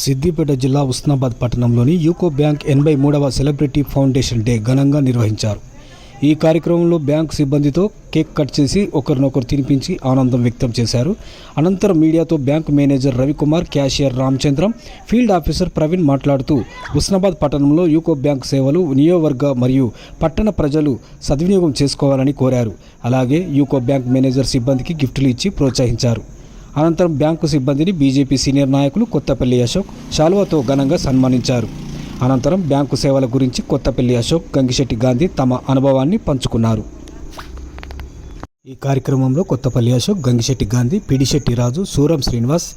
సిద్దిపేట జిల్లా ఉస్నాబాద్ పట్టణంలోని UCO bank ఎనభై మూడవ సెలబ్రిటీ ఫౌండేషన్ డే ఘనంగా నిర్వహించారు. ఈ కార్యక్రమంలో బ్యాంక్ సిబ్బందితో కేక్ కట్ చేసి ఒకరినొకరు తినిపించి ఆనందం వ్యక్తం చేశారు. అనంతరం మీడియాతో bank manager Ravikumar cashier Ramachandram field officer Praveen మాట్లాడుతూ ఉస్నాబాద్ పట్టణంలో యూకో బ్యాంక్ సేవలు నియోవర్గ మరియు పట్టణ ప్రజలు సద్వినియోగం చేసుకోవాలని కోరారు. అలాగే యూకో బ్యాంక్ మేనేజర్ సిబ్బందికి గిఫ్టులు ఇచ్చి ప్రోత్సహించారు. అనంతరం బ్యాంకు సిబ్బందిని బీజేపీ సీనియర్ నాయకులు కొత్తపల్లి అశోక్ శాలువాతో ఘనంగా సన్మానించారు. అనంతరం బ్యాంకు సేవల గురించి కొత్తపల్లి అశోక్ గంగిశెట్టి గాంధీ తమ అనుభవాన్ని పంచుకున్నారు. ఈ కార్యక్రమంలో Kothapalli Ashok Gangishetty Gandhi Pidishetty Raju Suram Srinivas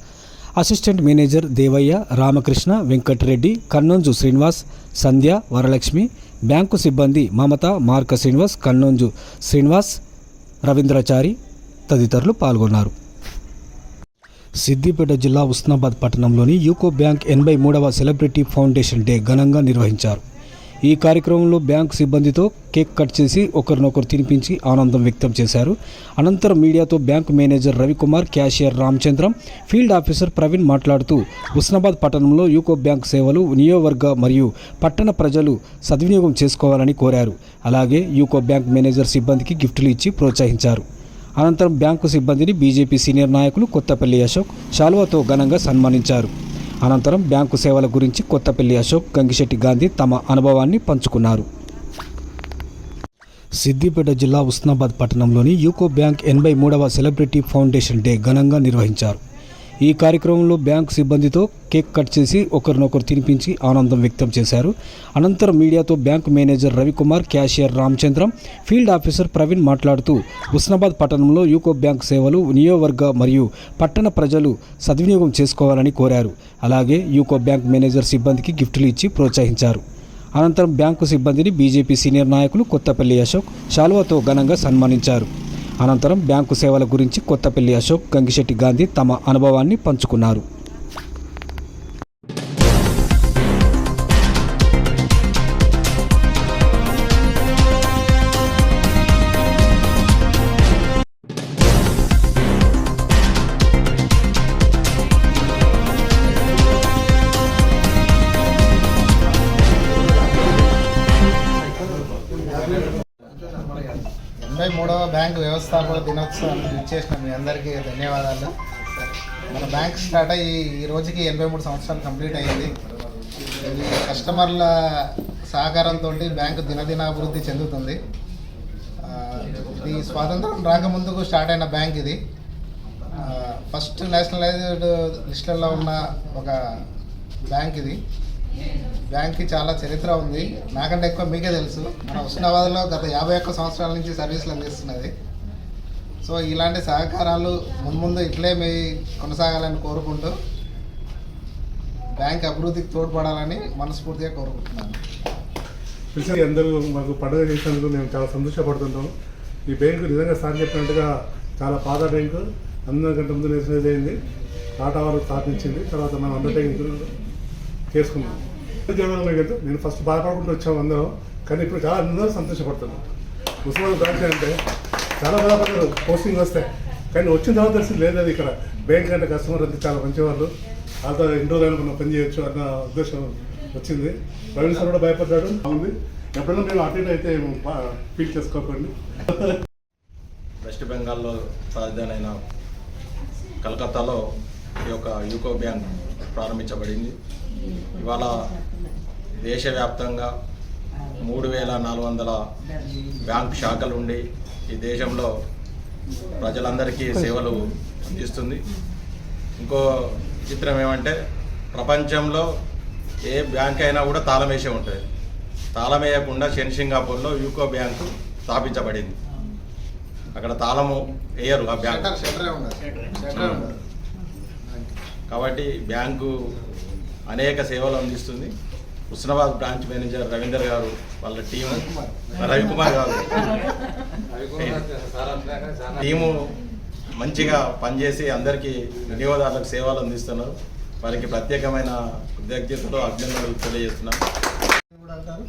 assistant manager Devaiah Ramakrishna Venkatareddy Kannanju Srinivas Sandhya Varalakshmi bank సిబ్బంది మమత మార్క శ్రీనివాస్ కన్నోంజు శ్రీనివాస్ రవీంద్రాచారి తదితరులు పాల్గొన్నారు. సిద్దిపేట జిల్లా ఉస్నాబాద్ పట్టణంలోని యూకో బ్యాంక్ ఎనభై మూడవ సెలబ్రిటీ ఫౌండేషన్ డే ఘనంగా నిర్వహించారు. ఈ కార్యక్రమంలో బ్యాంక్ సిబ్బందితో కేక్ కట్ చేసి ఒకరినొకరు తినిపించి ఆనందం వ్యక్తం చేశారు. అనంతరం మీడియాతో bank manager Ravikumar cashier Ramachandram field officer Praveen మాట్లాడుతూ ఉస్నాబాద్ పట్టణంలో యూకో బ్యాంక్ సేవలు నియోవర్గ మరియు పట్టణ ప్రజలు సద్వినియోగం చేసుకోవాలని కోరారు. అలాగే యూకో బ్యాంక్ మేనేజర్ సిబ్బందికి గిఫ్టులు ఇచ్చి ప్రోత్సహించారు. అనంతరం బ్యాంకు సిబ్బందిని బీజేపీ సీనియర్ నాయకులు కొత్తపల్లి అశోక్ శాల్వాతో ఘనంగా సన్మానించారు. అనంతరం బ్యాంకు సేవల గురించి కొత్తపల్లి అశోక్ గంగిశెట్టి గాంధీ తమ అనుభవాన్ని పంచుకున్నారు. సిద్దిపేట జిల్లా ఉస్నాబాద్ పట్టణంలోని యూకో బ్యాంక్ ఎనభై మూడవ సెలబ్రిటీ ఫౌండేషన్ డే ఘనంగా నిర్వహించారు. ఈ కార్యక్రమంలో బ్యాంకు సిబ్బందితో కేక్ కట్ చేసి ఒకరినొకరు తినిపించి ఆనందం వ్యక్తం చేశారు. అనంతరం మీడియాతో bank manager Ravikumar cashier Ramachandram field officer Praveen మాట్లాడుతూ ఉస్నాబాద్ పట్టణంలో యూకో బ్యాంక్ సేవలు నియోవర్గ మరియు పట్టణ ప్రజలు సద్వినియోగం చేసుకోవాలని కోరారు. అలాగే యూకో బ్యాంక్ మేనేజర్ సిబ్బందికి గిఫ్టులు ఇచ్చి ప్రోత్సహించారు. అనంతరం బ్యాంకు సిబ్బందిని బీజేపీ సీనియర్ నాయకులు కొత్తపల్లి అశోక్ శాలువాతో ఘనంగా సన్మానించారు. అనంతరం బ్యాంకు సేవల గురించి కొత్తపల్లి అశోక్ గంగిశెట్టి గాంధీ తమ అనుభవాన్ని పంచుకున్నారు. ఎనభై మూడవ బ్యాంకు వ్యవస్థాపక దినోత్సవాన్ని ఇచ్చేసిన మీ అందరికీ ధన్యవాదాలు. మన బ్యాంక్ స్టార్ట్ అయ్యి ఈ రోజుకి ఎనభై మూడు సంవత్సరాలు కంప్లీట్ అయ్యింది. కస్టమర్ల సహకారంతో బ్యాంకు దినదినాభివృద్ధి చెందుతుంది. ఈ ఇది స్వాతంత్రం రాకముందుకు స్టార్ట్ అయిన బ్యాంక్ ఇది. ఫస్ట్ నేషనలైజ్డ్ లిస్టులలో ఉన్న ఒక బ్యాంక్ ఇది. బ్యాంక్కి చాలా చరిత్ర ఉంది. నాకంటే ఎక్కువ మీకే తెలుసు. మన ఉస్నాబాద్లో గత యాభై ఒక్క సంవత్సరాల నుంచి సర్వీసులు అందిస్తున్నది. సో ఇలాంటి సహకారాలు మున్ముందు ఇట్లే మీ కొనసాగాలని కోరుకుంటూ బ్యాంక్ అభివృద్ధికి తోడ్పడాలని మనస్ఫూర్తిగా కోరుకుంటున్నాను. అందరూ మాకు పండుగ చేసినందుకు మేము చాలా సంతోషపడుతుంటాం. ఈ బ్యాంకు నిజంగా సార్ చెప్పినట్టుగా చాలా పాత బ్యాంకు. అందరికంటే ముందు నేషనలైజ్ అయింది టాటా వారు స్థాపించింది. తర్వాత మనం అండర్టేకింగ్ చేసుకున్నాం ఉద్యోగంలో కదా నేను ఫస్ట్ బాధపడుకుంటూ వచ్చాము అందరం కానీ ఇప్పుడు చాలా అందరూ సంతోషపడుతున్నాం ముసలి బ్రాంచ్ అంటే చాలా బాధపడ్డారు పోస్టింగ్ వస్తాయి కానీ వచ్చిన తర్వాత తెలిసి లేదు అది ఇక్కడ బ్యాంక్ అంటే కస్టమర్ అంతా చాలా మంచివాళ్ళు. వాళ్ళతో ఎన్ని అయినా మనం పని చేయొచ్చు అన్న ఉద్దేశం వచ్చింది. ప్రవీణ్ సార్ కూడా భయపడ్డాడు ఉంది ఎప్పుడైనా మేము అటు ఇటు అయితే ఫీల్ చేసుకోకండి. వెస్ట్ బెంగాల్లో రాజధాని అయిన కలకత్తాలో ఈ యొక్క యూకో బ్యాంక్ ప్రారంభించబడింది. ఇవాళ దేశవ్యాప్తంగా మూడు వేల నాలుగు వందల బ్యాంక్ శాఖలు ఉండి ఈ దేశంలో ప్రజలందరికీ సేవలు అందిస్తుంది. ఇంకో చిత్రం ఏమంటే ప్రపంచంలో ఏ బ్యాంక్ అయినా కూడా తాళం వేసే ఉంటుంది. తాళం వేయకుండా శని సింగాపూర్లో యూకో బ్యాంకు స్థాపించబడింది. అక్కడ తాళము వేయరు ఆ బ్యాంక్ షట్టర్ షట్టరే ఉండదు షట్టర్ ఉండదు కాబట్టి బ్యాంకు అనేక సేవలు అందిస్తుంది. హుస్నాబాద్ బ్రాంచ్ మేనేజర్ రవీందర్ గారు వాళ్ళ టీము రవికుమార్. గారు. టీము మంచిగా పనిచేసి అందరికీ వినియోగదారులకు సేవలు అందిస్తున్నారు. వారికి ప్రత్యేకమైన కృతజ్ఞతలు అభినందనలు తెలియజేస్తున్నాం కూడా అంటారు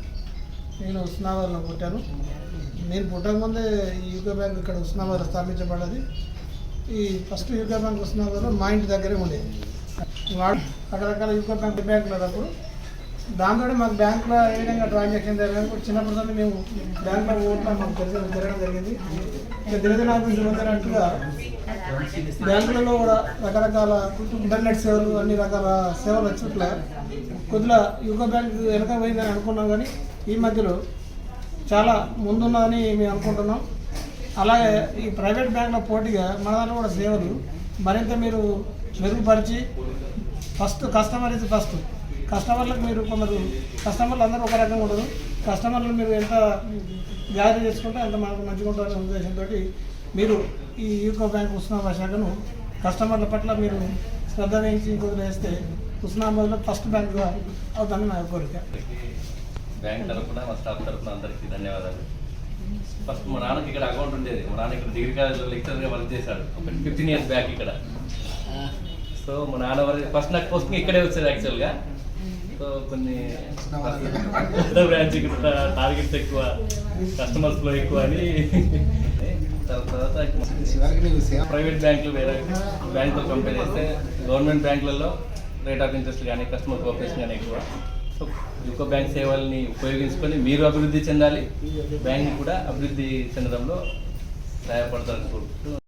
నేను ఉస్నాబాద్లో పుట్టాను. నేను పుట్టకముందే ఈ యూకో బ్యాంక్ ఇక్కడ ఉస్నాబాద్లో స్థాపించబడ్డది. ఈ ఫస్ట్ యూకో బ్యాంక్ ఉస్నాబాద్లో మా ఇంటి దగ్గరే ఉండేది. వాడు రకరకాల యూకో బ్యాంక్ బ్యాంకులు అప్పుడు దాంతో మాకు బ్యాంకులో ఏ విధంగా ట్రాన్సాక్షన్ జరగడానికి కూడా చిన్నప్పటి నుండి మేము బ్యాంకులో ఓట్ల మాకు తెలిసి జరగడం జరిగింది. ఇంకా దినదినాభివృద్ధి పొందినట్టుగా బ్యాంకులలో కూడా రకరకాల ఇంటర్నెట్ సేవలు అన్ని రకాల సేవలు వచ్చేట్ల కొద్దిగా యూకో బ్యాంక్ వెనక పోయిందని అనుకున్నాం కానీ ఈ మధ్యలో చాలా ముందున్నదని మేము అనుకుంటున్నాం. అలాగే ఈ ప్రైవేట్ బ్యాంకుల పోటీగా మన దాంట్లో కూడా సేవలు మరింత మీరు మెరుగుపరిచి ఫస్ట్ కస్టమర్ ఇది ఫస్ట్. కస్టమర్లకు మీరు కొందరు కస్టమర్లు అందరూ ఒక రకంగా ఉండదు కస్టమర్లు మీరు ఎంత జాగ్రత్త చేసుకుంటే అంత మనకు మంచిగా ఉంటుందనే ఉద్దేశంతో మీరు ఈ యూకో బ్యాంక్ ఉస్మానాబాద్ శాఖను కస్టమర్ల పట్ల మీరు శ్రద్ధ వహించి ఇంకొకరు వేస్తే ఉస్మానాబాద్లో ఫస్ట్ బ్యాంక్గా అవుతుందని నా కోరిక. బ్యాంక్ తరఫున మా స్టాఫ్ తరఫున అందరికీ ధన్యవాదాలు. ఫస్ట్ మా నాన్నకి ఇక్కడ అకౌంట్ ఉండేది. మా నాన్న ఇక్కడ డిగ్రీ కాలేజ్లో లెక్చరర్గా వర్క్ చేశాడు. ఫిఫ్టీన్ ఇయర్స్ బ్యాక్ ఇక్కడ. సో మా నాన్న వరకు ఫస్ట్ నాకు పోస్ట్ ఇక్కడే వచ్చేది యాక్చువల్గా సో కొన్ని పెద్ద బ్రాంచ్ టార్గెట్స్ ఎక్కువ కస్టమర్స్ ఫ్లో ఎక్కువ అని. తర్వాత ప్రైవేట్ బ్యాంకులు వేరే బ్యాంకుతో కంపేర్ చేస్తే గవర్నమెంట్ బ్యాంకులలో రేట్ ఆఫ్ ఇంట్రెస్ట్ కానీ కస్టమర్ కోఆపరేషన్ కానీ ఎక్కువ. సో యుకో బ్యాంక్ సేవల్ని ఉపయోగించుకొని మీరు అభివృద్ధి చెందాలి బ్యాంక్ కూడా అభివృద్ధి చెందడంలో సహాయపడతారు